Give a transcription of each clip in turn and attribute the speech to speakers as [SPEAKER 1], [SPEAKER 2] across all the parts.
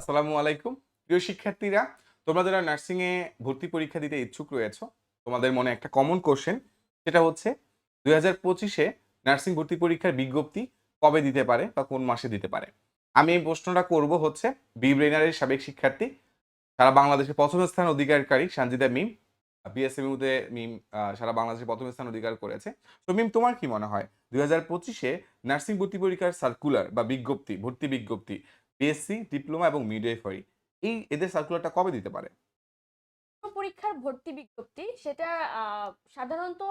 [SPEAKER 1] আসসালামু আলাইকুম। প্রিয় শিক্ষার্থীরা, তোমরা যারা নার্সিং এ ভর্তি পরীক্ষা দিতে ইচ্ছুক রয়েছো, তোমাদের মনে একটা কমন কোশ্চেন সেটা হচ্ছে, দুই হাজার পঁচিশে নার্সিং ভর্তি পরীক্ষার বিজ্ঞপ্তি কবে দিতে পারে বা কোন মাসে দিতে পারে? আমি এই প্রশ্নটা করব হচ্ছে বি ব্রেনারের সাবেক শিক্ষার্থী, সারা বাংলাদেশে প্রথম স্থান অধিকারকারী সঞ্জিতা মিম বিএসএমইউতে মিম সারা বাংলাদেশে প্রথম স্থান অধিকার করেছে। তো মিম, তোমার কি মনে হয়, দুই হাজার পঁচিশে নার্সিং ভর্তি পরীক্ষার সার্কুলার বা বিজ্ঞপ্তি, ভর্তি বিজ্ঞপ্তি বিএসসি ডিপ্লোমা এবং মিডওয়াইফারি এই এদের সার্কুলারটা কবে দিতে পারে?
[SPEAKER 2] পরীক্ষার ভর্তি বিজ্ঞপ্তি সেটা সাধারণত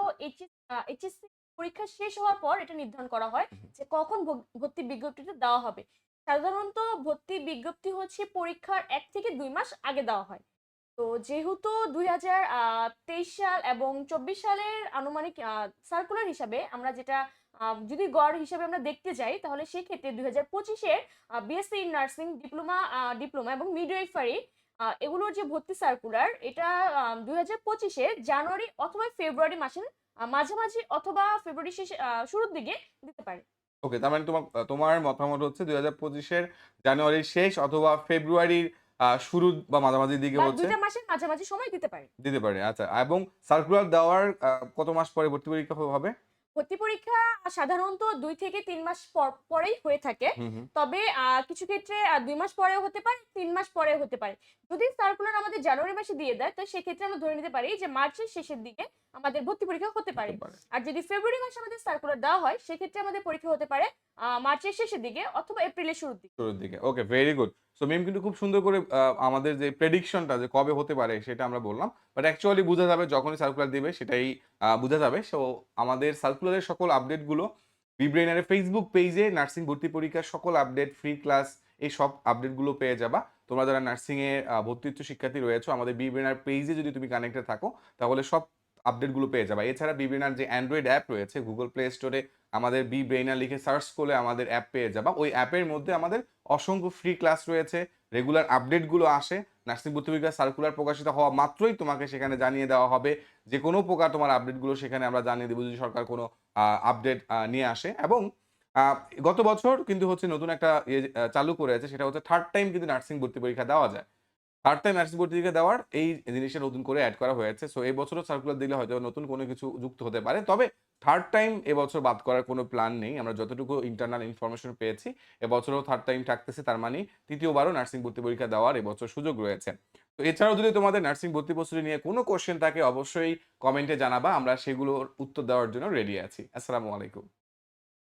[SPEAKER 2] এইচএসসি পরীক্ষা শেষ হওয়ার পর এটা নির্ধারণ করা হয় যে কখন ভর্তি বিজ্ঞপ্তিটা দেওয়া হবে। সাধারণত ভর্তি বিজ্ঞপ্তি হচ্ছে পরীক্ষার এক থেকে দুই মাস আগে দেওয়া হয়। তো যেহেতু দুই হাজার তেইশ সাল এবং চব্বিশ সালের আনুমানিক সার্কুলার হিসাবে আমরা যেটা যদি গড় হিসাবে আমরা দেখতে যাই, তাহলে সেক্ষেত্রে দুই হাজার পঁচিশের BSc in nursing diploma diploma এবং মিডওয়াইফারি এগুলোর যে ভর্তি সার্কুলার এটা দুই হাজার পঁচিশে জানুয়ারি অথবা ফেব্রুয়ারি মাসের মাঝামাঝি অথবা ফেব্রুয়ারি শেষ শুরুর দিকে দিতে পারে।
[SPEAKER 1] ওকে তার মানে তোমার তোমার মতামত হচ্ছে দুই হাজার পঁচিশের জানুয়ারির শেষ অথবা ফেব্রুয়ারির শুরু বা মাঝামাঝি দিকে হচ্ছে।
[SPEAKER 2] দুইটা মাসের মাঝামাঝি সময় দিতে পারে।
[SPEAKER 1] দিতে পারে আচ্ছা। এবং সার্কুলার দেওয়ার কত মাস পরে ভর্তি পরীক্ষা হবে?
[SPEAKER 2] ভর্তি পরীক্ষা সাধারণত দুই থেকে তিন মাস পর- পরেই হয়ে থাকে। তবে কিছু ক্ষেত্রে দুই মাস পরেও হতে পারে তিন মাস পরেও হতে পারে। যদি সার্কুলার আমাদের জানুয়ারি মাসে দিয়ে দেয় তো সেক্ষেত্রে আমরা ধরে নিতে পারি যে মার্চের শেষের দিকে আমাদের ভর্তি পরীক্ষা হতে পারে। আর যদি ফেব্রুয়ারি মাসে আমাদের সার্কুলার দেওয়া হয় সেক্ষেত্রে আমাদের পরীক্ষা হতে পারে মার্চের শেষের দিকে অথবা এপ্রিলের শুরুর দিকে।
[SPEAKER 1] শুরুর দিকে। Okay very good so Mim কিন্তু খুব সুন্দর করে আমাদের যে প্রেডিকশনটা যে কবে হতে পারে সেটা আমরা বললাম। বাট অ্যাকচুয়ালি বোঝা যাবে, যখনই সার্কুলার দিবে সেটাই বোঝা যাবে। সো আমাদের সার্কুলারের সকল আপডেটগুলো বিব্রেনারের ফেসবুক পেজে নার্সিং ভর্তি পরীক্ষার সকল আপডেট ফ্রি ক্লাস এই সব আপডেটগুলো পেয়ে যাবা। তোমরা যারা নার্সিংয়ে ভর্তি ইচ্ছুক শিক্ষার্থী রয়েছো, আমাদের বিব্রেনার পেজে যদি তুমি কানেক্টেড থাকো, তাহলে সব আপডেটগুলো পেয়ে যাবা। এছাড়া বিব্রেনার যে অ্যান্ড্রয়েড অ্যাপ রয়েছে গুগল প্লে স্টোরে আমাদের বি ব্রেইনার লিখে সার্চ করলে আমাদের অ্যাপ পেয়ে যাবা। ওই অ্যাপের মধ্যে আমাদের অসংখ্য ফ্রি ক্লাস রয়েছে রেগুলার আপডেটগুলো আসে। নার্সিং ভর্তি পরীক্ষার সার্কুলার প্রকাশিত হওয়া মাত্রই তোমাকে সেখানে জানিয়ে দেওয়া হবে। যে কোনো প্রকার তোমার আপডেটগুলো সেখানে আমরা জানিয়ে দেবো যদি সরকার কোনো আপডেট নিয়ে আসে। এবং গত বছর কিন্তু হচ্ছে নতুন একটা ইয়ে চালু করেছে, সেটা হচ্ছে থার্ড টাইম কিন্তু নার্সিং ভর্তি পরীক্ষা দেওয়া যায়। থার্ড টাইম ভর্তি পরীক্ষা দেওয়ার এই জিনিসটা নতুন করে অ্যাড করা হয়েছে। সো এই বছরও সার্কুলার দিলে হয়তো নতুন কোনো কিছু যুক্ত হতে পারে। তবে থার্ড টাইম এবছর বাদ করার কোনো প্ল্যান নেই। আমরা যতটুকু ইন্টারনাল ইনফরমেশন পেয়েছি এবছরও থার্ড টাইম থাকতেছে। তার মানে তৃতীয়বারও নার্সিং ভর্তি পরীক্ষা দেওয়ার এবছর সুযোগ রয়েছে। তো এছাড়াও যদি তোমাদের নার্সিং ভর্তি প্রস্তুতি নিয়ে কোনো কোশ্চেন থাকে, অবশ্যই কমেন্টে জানাবা। আমরা সেগুলোর উত্তর দেওয়ার জন্য রেডি আছি। আসসালামু আলাইকুম।